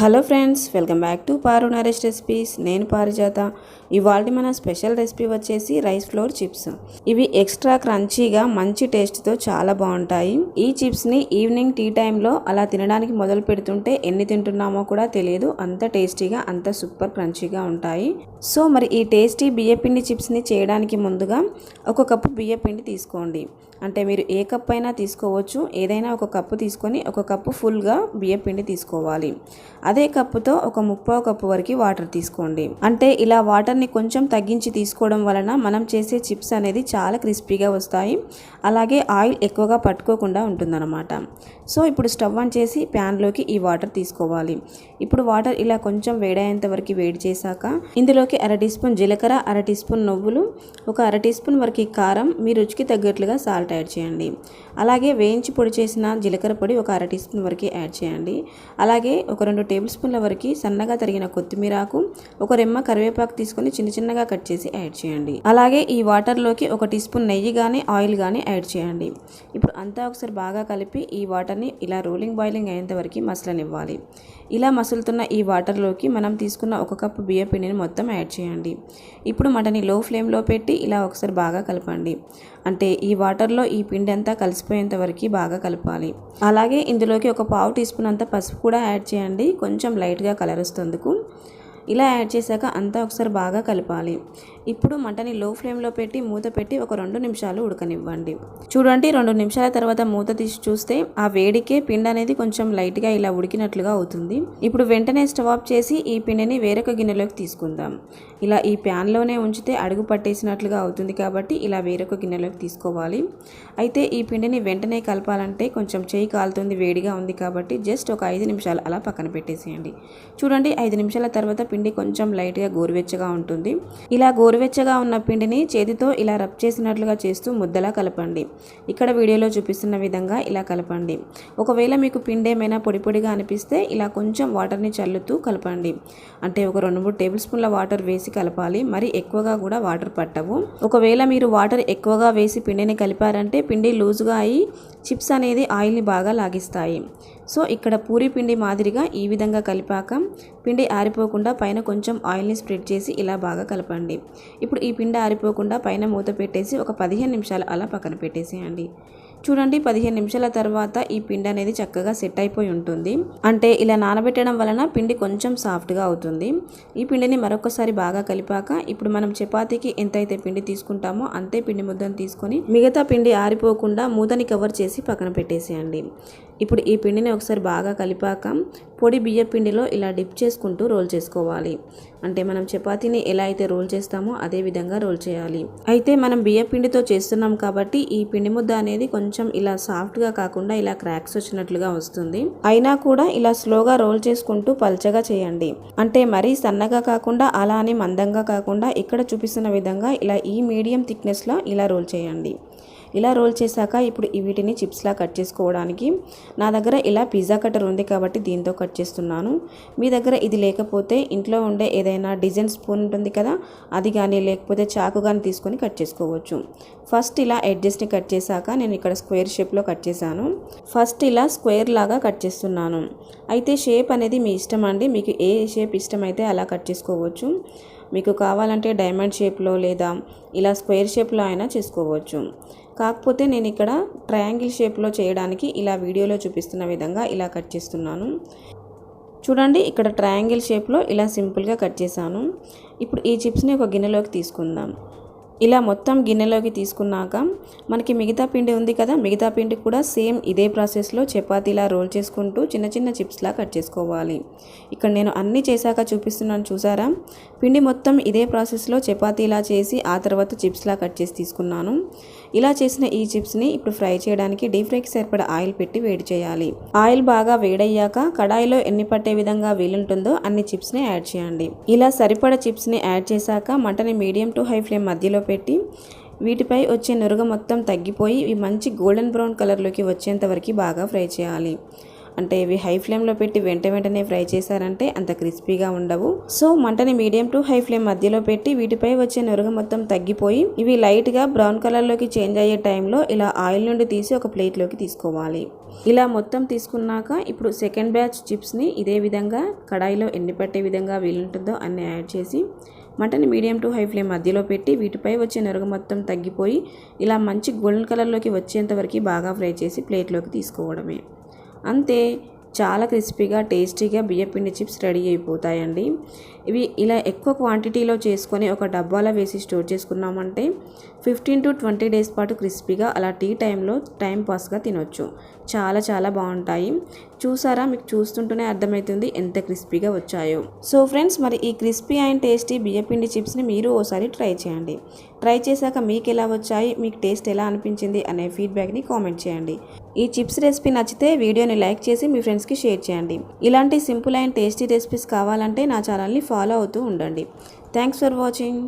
Hello friends welcome back to Paru Naresh recipes. నేను పారిజాత. ఇవాళ మన స్పెషల్ రెసిపీ వచ్చేసి రైస్ ఫ్లోర్ చిప్స్. ఇవి ఎక్స్ట్రా క్రంచీగా మంచి టేస్ట్తో చాలా బాగుంటాయి. ఈ చిప్స్ని ఈవినింగ్ టీ టైంలో అలా తినడానికి మొదలు పెడుతుంటే ఎన్ని తింటున్నామో కూడా తెలియదు. అంత టేస్టీగా అంత సూపర్ క్రంచీగా ఉంటాయి. సో మరి ఈ టేస్టీ బియ్యపిండి చిప్స్ని చేయడానికి ముందుగా ఒక కప్పు బియ్యపిండి తీసుకోండి. అంటే మీరు ఏ కప్ అయినా తీసుకోవచ్చు. ఏదైనా ఒక కప్పు తీసుకొని ఒక కప్పు ఫుల్గా బియ్యం పిండి తీసుకోవాలి. అదే కప్పుతో ఒక ముప్పో కప్పు వరకు వాటర్ తీసుకోండి. అంటే ఇలా వాటర్ని కొంచెం తగ్గించి తీసుకోవడం వలన మనం చేసే చిప్స్ అనేది చాలా క్రిస్పీగా వస్తాయి. అలాగే ఆయిల్ ఎక్కువగా పట్టుకోకుండా ఉంటుందన్నమాట. సో ఇప్పుడు స్టవ్ ఆన్ చేసి ప్యాన్లోకి ఈ వాటర్ తీసుకోవాలి. ఇప్పుడు వాటర్ ఇలా కొంచెం వేడయ్యేంత వరకు వేడి చేశాక ఇందులోకి అర టీ స్పూన్ జీలకర్ర అర టీ స్పూన్ నువ్వులు ఒక అర టీ స్పూన్ వరకు కారం మీ రుచికి తగ్గట్లుగా సాల్ట్ యాడ్ చేయండి. అలాగే వేయించి పొడి చేసిన జీలకర్ర పొడి ఒక అర టీ స్పూన్ వరకు యాడ్ చేయండి. అలాగే ఒక రెండు టేబుల్ స్పూన్ల వరకు సన్నగా తరిగిన కొత్తిమీరాకు ఒక రెమ్మ కరివేపాకు తీసుకొని చిన్న చిన్నగా కట్ చేసి యాడ్ చేయండి. అలాగే ఈ వాటర్లోకి ఒక టీ స్పూన్ నెయ్యి కానీ ఆయిల్ కానీ యాడ్ చేయండి. ఇప్పుడు అంతా ఒకసారి బాగా కలిపి ఈ వాటర్ని ఇలా రోలింగ్ బాయిలింగ్ అయ్యేంత వరకు మసలనివ్వాలి. ఇలా మసులుతున్న ఈ వాటర్లోకి మనం తీసుకున్న ఒక కప్పు బియ్య పిండిని మొత్తం యాడ్ చేయండి. ఇప్పుడు మటని లో ఫ్లేమ్లో పెట్టి ఇలా ఒకసారి బాగా కలపండి. అంటే ఈ వాటర్లో ఈ పిండి అంతా కలిసిపోయేంత వరకు బాగా కలపాలి. అలాగే ఇందులోకి ఒక పావు టీ స్పూన్ అంత పసుపు కూడా యాడ్ చేయండి. కొంచెం లైట్గా కలర్ వస్తుందుకు ఇలా యాడ్ చేశాక అంతా ఒకసారి బాగా కలపాలి. ఇప్పుడు మంటని లో ఫ్లేమ్లో పెట్టి మూత పెట్టి ఒక రెండు నిమిషాలు ఉడకనివ్వండి. చూడండి రెండు నిమిషాల తర్వాత మూత తీసి చూస్తే ఆ వేడికే పిండి అనేది కొంచెం లైట్గా ఇలా ఉడికినట్లుగా అవుతుంది. ఇప్పుడు వెంటనే స్టవ్ ఆఫ్ చేసి ఈ పిండిని వేరొక గిన్నెలోకి తీసుకుందాం. ఇలా ఈ ప్యాన్లోనే ఉంచితే అడుగు పట్టేసినట్లుగా అవుతుంది కాబట్టి ఇలా వేరొక గిన్నెలోకి తీసుకోవాలి. అయితే ఈ పిండిని వెంటనే కలపాలంటే కొంచెం చేయి కాలుతుంది వేడిగా ఉంది కాబట్టి జస్ట్ ఒక ఐదు నిమిషాలు అలా పక్కన పెట్టేసేయండి. చూడండి ఐదు నిమిషాల తర్వాత పిండి కొంచెం లైట్గా గోరువెచ్చగా ఉంటుంది. ఇలా గోరు గోరువెచ్చగా ఉన్న పిండిని చేతితో ఇలా రబ్ చేసినట్లుగా చేస్తూ ముద్దలా కలపండి. ఇక్కడ వీడియోలో చూపిస్తున్న విధంగా ఇలా కలపండి. ఒకవేళ మీకు పిండి ఏమైనా పొడి పొడిగా అనిపిస్తే ఇలా కొంచెం వాటర్ని చల్లుతూ కలపండి. అంటే ఒక రెండు మూడు టేబుల్ స్పూన్ల వాటర్ వేసి కలపాలి. మరి ఎక్కువగా కూడా వాటర్ పట్టవు. ఒకవేళ మీరు వాటర్ ఎక్కువగా వేసి పిండిని కలిపారంటే పిండి లూజుగా అయ్యి చిప్స్ అనేది ఆయిల్ని బాగా లాగిస్తాయి. సో ఇక్కడ పూరి పిండి మాదిరిగా ఈ విధంగా కలిపాక పిండి ఆరిపోకుండా పైన కొంచెం ఆయిల్ని స్ప్రెడ్ చేసి ఇలా బాగా కలపండి. ఇప్పుడు ఈ పిండి ఆరిపోకుండా పైన మూత పెట్టేసి ఒక పదిహేను నిమిషాలు అలా పక్కన పెట్టేసేయండి. చూడండి పదిహేను నిమిషాల తర్వాత ఈ పిండి అనేది చక్కగా సెట్ అయిపోయి ఉంటుంది. అంటే ఇలా నానబెట్టడం వలన పిండి కొంచెం సాఫ్ట్గా అవుతుంది. ఈ పిండిని మరొకసారి బాగా కలిపాక ఇప్పుడు మనం చపాతీకి ఎంతైతే పిండి తీసుకుంటామో అంతే పిండి ముద్దను తీసుకొని మిగతా పిండి ఆరిపోకుండా మూతని కవర్ చేసి పక్కన పెట్టేసేయండి. ఇప్పుడు ఈ పిండిని ఒకసారి బాగా కలిపాక పొడి బియ్య పిండిలో ఇలా డిప్ చేసుకుంటూ రోల్ చేసుకోవాలి. అంటే మనం చపాతీని ఎలా అయితే రోల్ చేస్తామో అదే విధంగా రోల్ చేయాలి. అయితే మనం బియ్య పిండితో చేస్తున్నాం కాబట్టి ఈ పిండి ముద్ద అనేది కొంచెం ఇలా సాఫ్ట్గా కాకుండా ఇలా క్రాక్స్ వచ్చినట్లుగా వస్తుంది. అయినా కూడా ఇలా స్లోగా రోల్ చేసుకుంటూ పల్చగా చేయండి. అంటే మరీ సన్నగా కాకుండా అలా అని మందంగా కాకుండా ఇక్కడ చూపిస్తున్న విధంగా ఇలా ఈ మీడియం థిక్నెస్లో ఇలా రోల్ చేయండి. ఇలా రోల్ చేశాక ఇప్పుడు వీటిని చిప్స్లా కట్ చేసుకోవడానికి నా దగ్గర ఇలా పిజ్జా కటర్ ఉంది కాబట్టి దీంతో కట్ చేస్తున్నాను. మీ దగ్గర ఇది లేకపోతే ఇంట్లో ఉండే ఏదైనా డిజైన్ స్పూన్ ఉంటుంది కదా అది కానీ లేకపోతే చాకు కానీ తీసుకొని కట్ చేసుకోవచ్చు. ఫస్ట్ ఇలా ఎడ్జెస్ట్ని కట్ చేశాక నేను ఇక్కడ స్క్వేర్ షేప్లో కట్ చేశాను. ఫస్ట్ ఇలా స్క్వేర్ లాగా కట్ చేస్తున్నాను. అయితే షేప్ అనేది మీ ఇష్టం అండి మీకు ఏ షేప్ ఇష్టమైతే అలా కట్ చేసుకోవచ్చు. మీకు కావాలంటే డైమండ్ షేప్లో లేదా ఇలా స్క్వేర్ షేప్లో అయినా చేసుకోవచ్చు. కాకపోతే నేను ఇక్కడ ట్రయాంగిల్ షేప్లో చేయడానికి ఇలా వీడియోలో చూపిస్తున్న విధంగా ఇలా కట్ చేస్తున్నాను. చూడండి ఇక్కడ ట్రయాంగిల్ షేప్లో ఇలా సింపుల్గా కట్ చేశాను. ఇప్పుడు ఈ చిప్స్ని ఒక గిన్నెలోకి తీసుకుందాం. ఇలా మొత్తం గిన్నెలోకి తీసుకున్నాక మనకి మిగతా పిండి ఉంది కదా మిగతా పిండి కూడా సేమ్ ఇదే ప్రాసెస్లో చపాతీలా రోల్ చేసుకుంటూ చిన్న చిన్న చిప్స్లా కట్ చేసుకోవాలి. ఇక్కడ నేను అన్నీ చేశాక చూపిస్తున్నాను చూసారా? పిండి మొత్తం ఇదే ప్రాసెస్లో చపాతీలా చేసి ఆ తర్వాత చిప్స్లా కట్ చేసి తీసుకున్నాను. ఇలా చేసిన ఈ చిప్స్ని ఇప్పుడు ఫ్రై చేయడానికి డీప్ ఫ్రైకి సరిపడ ఆయిల్ పెట్టి వేడి చేయాలి. ఆయిల్ బాగా వేడయ్యాక కడాయిలో ఎన్ని పట్టే విధంగా వీలుంటుందో అన్ని చిప్స్ని యాడ్ చేయండి. ఇలా సరిపడ చిప్స్ని యాడ్ చేశాక మంటని మీడియం టు హై ఫ్లేమ్ మధ్యలో పెట్టి వీటిపై వచ్చే నురగ మొత్తం తగ్గిపోయి ఇవి మంచి గోల్డెన్ బ్రౌన్ కలర్లోకి వచ్చేంత వరకు బాగా ఫ్రై చేయాలి. అంటే ఇవి హై ఫ్లేమ్లో పెట్టి వెంట వెంటనే ఫ్రై చేశారంటే అంత క్రిస్పీగా ఉండవు. సో మంటని మీడియం టు హై ఫ్లేమ్ మధ్యలో పెట్టి వీటిపై వచ్చే నురగ మొత్తం తగ్గిపోయి ఇవి లైట్గా బ్రౌన్ కలర్లోకి చేంజ్ అయ్యే టైంలో ఇలా ఆయిల్ నుండి తీసి ఒక ప్లేట్లోకి తీసుకోవాలి. ఇలా మొత్తం తీసుకున్నాక ఇప్పుడు సెకండ్ బ్యాచ్ చిప్స్ని ఇదే విధంగా కడాయిలో ఎండిపెట్టే విధంగా వీలుంటుందో అన్ని యాడ్ చేసి మంటని మీడియం టు హై ఫ్లేమ్ మధ్యలో పెట్టి వీటిపై వచ్చే నరుగు మొత్తం తగ్గిపోయి ఇలా మంచి గోల్డెన్ కలర్లోకి వచ్చేంత వరకు బాగా ఫ్రై చేసి ప్లేట్లోకి తీసుకోవడమే. అంతే చాలా క్రిస్పీగా టేస్టీగా బియ్యపిండి చిప్స్ రెడీ అయిపోతాయండి. ఇవి ఇలా ఎక్కువ క్వాంటిటీలో చేసుకొని ఒక డబ్బాలో వేసి స్టోర్ చేసుకున్నామంటే ఫిఫ్టీన్ టు ట్వంటీ డేస్ పాటు క్రిస్పీగా అలా టీ టైంలో టైం పాస్గా తినొచ్చు. చాలా చాలా బాగుంటాయి. చూసారా? మీకు చూస్తుంటేనే అర్థమవుతుంది ఎంత క్రిస్పీగా వచ్చాయో. సో ఫ్రెండ్స్ మరి ఈ క్రిస్పీ అండ్ టేస్టీ బియ్యపిండి చిప్స్ని మీరు ఓసారి ట్రై చేయండి. ట్రై చేశాక మీకు ఎలా వచ్చాయి? మీకు టేస్ట్ ఎలా అనిపించింది? అనే ఫీడ్బ్యాక్ని కామెంట్ చేయండి. ఈ చిప్స్ రెసిపీ నచ్చితే వీడియోని లైక్ చేసి మీ ఫ్రెండ్స్కి షేర్ చేయండి. ఇలాంటి సింపుల్ అండ్ టేస్టీ రెసిపీస్ కావాలంటే నా ఛానల్ని ఫాలో అవుతూ ఉండండి. Thanks for watching.